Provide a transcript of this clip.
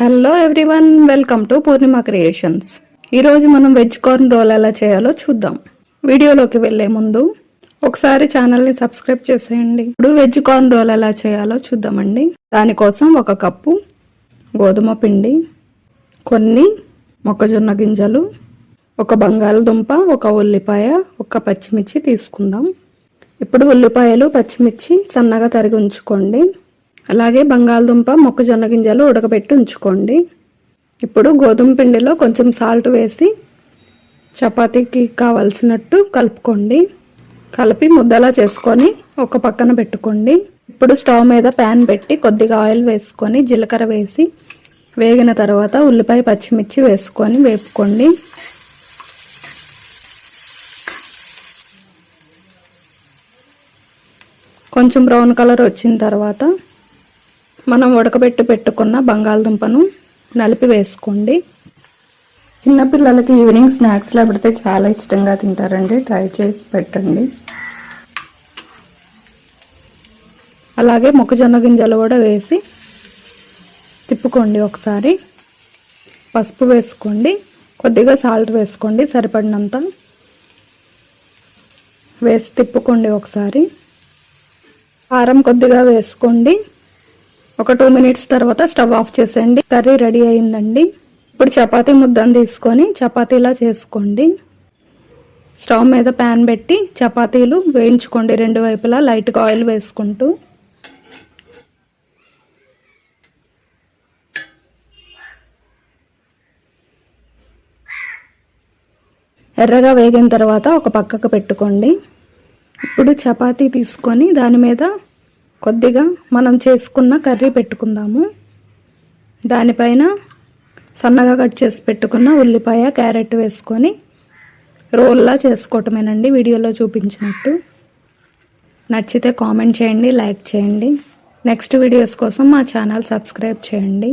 Hello everyone welcome to Purnima creations ఈరోజు మనం veg corn role ఎలా చేయాలో చూద్దాం. వీడియోలోకి వెళ్ళే ముందు ఒకసారి ఛానల్ని సబ్స్క్రైబ్ చేసేయండి. ఇప్పుడు వెజ్ కార్న్ రోల్ ఎలా చేయాలో చూద్దామండి. దానికోసం ఒక కప్పు గోధుమ పిండి కొన్ని మొక్కజొన్న గింజలు ఒక బంగాళదుంప ఒక ఉల్లిపాయ ఒక పచ్చిమిర్చి తీసుకుందాం. ఇప్పుడు ఉల్లిపాయలు పచ్చిమిర్చి సన్నగా తరిగి ఉంచుకోండి. అలాగే బంగాళదుంప మొక్కజొన్న గింజలు ఉడకబెట్టి ఉంచుకోండి. ఇప్పుడు గోధుమ పిండిలో కొంచెం సాల్ట్ వేసి చపాతీకి కావలసినట్టు కలుపుకోండి. కలిపి ముద్దలా చేసుకొని ఒక పక్కన పెట్టుకోండి. ఇప్పుడు స్టవ్ మీద ప్యాన్ పెట్టి కొద్దిగా ఆయిల్ వేసుకొని జీలకర్ర వేసి వేగిన తర్వాత ఉల్లిపాయ పచ్చిమిర్చి వేసుకొని వేపుకోండి. కొంచెం బ్రౌన్ కలర్ వచ్చిన తర్వాత మనం ఉడకబెట్టి పెట్టుకున్న బంగాళదుంపను నలిపి వేసుకోండి. చిన్నపిల్లలకి ఈవినింగ్ స్నాక్స్లో పెడితే చాలా ఇష్టంగా తింటారండి. ట్రై చేసి పెట్టండి. అలాగే మొక్కజొన్న గింజలు కూడా వేసి తిప్పుకోండి ఒకసారి. పసుపు వేసుకోండి. కొద్దిగా సాల్ట్ వేసుకోండి. సరిపడినంత వేసి తిప్పుకోండి ఒకసారి. కారం కొద్దిగా వేసుకోండి. ఒక టూ మినిట్స్ తర్వాత స్టవ్ ఆఫ్ చేసేయండి. కర్రీ రెడీ అయిందండి. ఇప్పుడు చపాతీ ముద్దను తీసుకొని చపాతీలా చేసుకోండి. స్టవ్ మీద ప్యాన్ పెట్టి చపాతీలు వేయించుకోండి రెండు వైపులా లైట్గా ఆయిల్ వేసుకుంటూ. ఎర్రగా వేగిన తర్వాత ఒక పక్కకు పెట్టుకోండి. ఇప్పుడు చపాతీ తీసుకొని దాని మీద కొద్దిగా మనం చేసుకున్న కర్రీ పెట్టుకుందాము. దానిపైన సన్నగా కట్ చేసి పెట్టుకున్న ఉల్లిపాయ క్యారెట్ వేసుకొని రోల్లా చేసుకోవటమేనండి వీడియోలో చూపించినట్టు. నచ్చితే కామెంట్ చేయండి లైక్ చేయండి. నెక్స్ట్ వీడియోస్ కోసం మా ఛానల్ సబ్స్క్రైబ్ చేయండి.